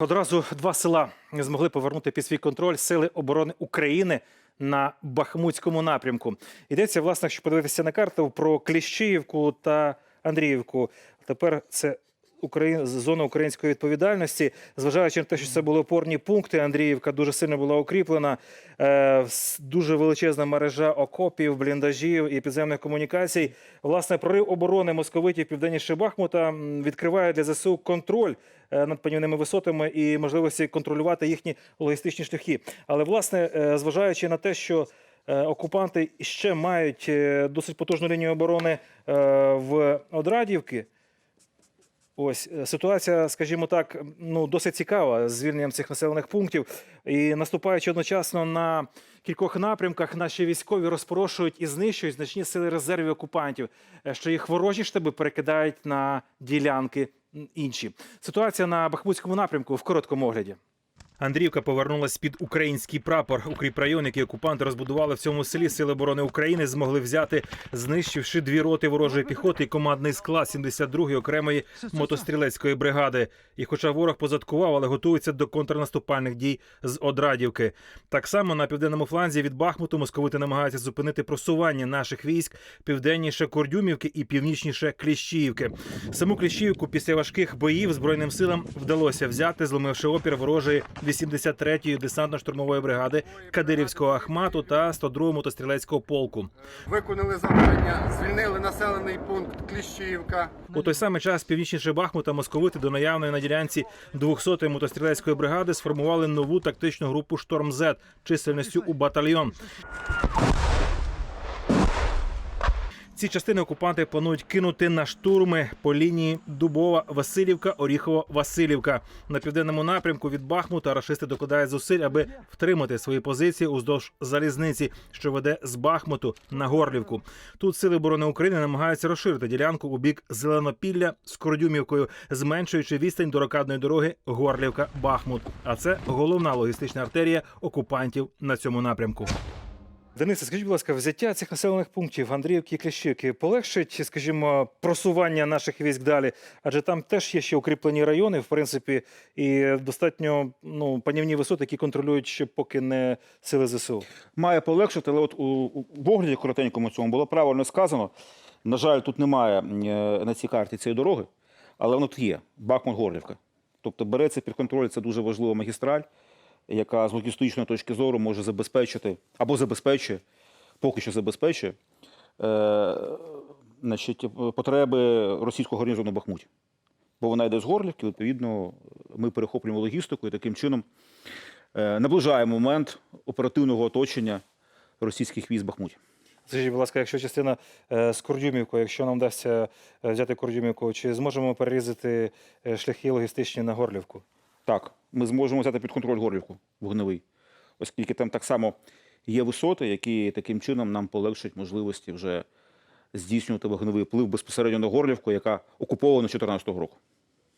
Одразу два села не змогли повернути під свій контроль сили оборони України на Бахмутському напрямку. Йдеться, власне, якщо подивитися на карту про Кліщіївку та Андріївку. Тепер це Україн... зона української відповідальності. Зважаючи на те, що це були опорні пункти, Андріївка дуже сильно була укріплена. Е, дуже величезна мережа окопів, бліндажів і підземних комунікацій. Власне, прорив оборони московитів південніше Бахмута відкриває для ЗСУ контроль е, над панівними висотами і можливості контролювати їхні логістичні шляхи. Але власне, е, зважаючи на те, що е, окупанти ще мають е, досить потужну лінію оборони в Одрадівки. Ось е, ситуація, скажімо так, ну досить цікава з звільненням цих населених пунктів. І наступаючи одночасно на кількох напрямках, наші військові розпорошують і знищують значні сили резервів окупантів, е, що їх ворожі штаби перекидають на ділянки інші. Ситуація на Бахмутському напрямку в короткому огляді. Андріївка повернулась під український прапор. Укріпрайон, який окупанти розбудували в цьому селі, сили оборони України змогли взяти, знищивши дві роти ворожої піхоти і командний склад 72-ї окремої мотострілецької бригади. І хоча ворог позадкував, але готується до контрнаступальних дій з Одрадівки. Так само на південному фланзі від Бахмуту московити намагаються зупинити просування наших військ південніше Кордюмівки і північніше Кліщіївки. Саму Кліщіївку після важких боїв збройним силам вдалося взяти, зломивши опір ворожої 83-ї десантно-штурмової бригади Кадирівського Ахмату та 102-го мотострілецького полку. Виконали завдання, звільнили населений пункт Кліщівка. У той самий час північніше Бахмута московити до наявної на ділянці 200-ї мотострілецької бригади сформували нову тактичну групу Шторм Зет чисельністю у батальйон. Ці частини окупанти планують кинути на штурми по лінії Дубова, Васильівка, Оріхово, Васильівка. На південному напрямку від Бахмута рашисти докладають зусиль, аби втримати свої позиції уздовж залізниці, що веде з Бахмуту на Горлівку. Тут сили оборони України намагаються розширити ділянку у бік Зеленопілля з Кордюмівкою, зменшуючи відстань до рокадної дороги Горлівка-Бахмут. А це головна логістична артерія окупантів на цьому напрямку. Денисе, скажіть, будь ласка, взяття цих населених пунктів Андріївки і Кліщівки полегшить, скажімо, просування наших військ далі? Адже там теж є ще укріплені райони, в принципі, і достатньо ну, панівні висоти, які контролюють ще поки не сили ЗСУ. має полегшити, але от у, огляді коротенькому цьому було правильно сказано. На жаль, тут немає е, на цій карті цієї дороги, але воно тут є Бахмут-Горлівка. Тобто береться під контроль, це дуже важлива магістраль, яка з логістичної точки зору може забезпечити або забезпечує, поки що забезпечує е, значить, потреби російського гарнізону Бахмуті. Бо вона йде з Горлівки, відповідно, ми перехоплюємо логістику і таким чином е, наближаємо момент оперативного оточення російських військ Бахмуті. Скажіть, будь ласка, якщо частина е, з Кордюмівкою, якщо нам вдасться е, взяти Кордюмівку, чи зможемо перерізати е, шляхи логістичні на Горлівку? Так, ми зможемо взяти під контроль Горлівку вогневий, оскільки там так само є висоти, які таким чином нам полегшать можливості вже здійснювати вогневий вплив безпосередньо на Горлівку, яка окупована з 2014 року.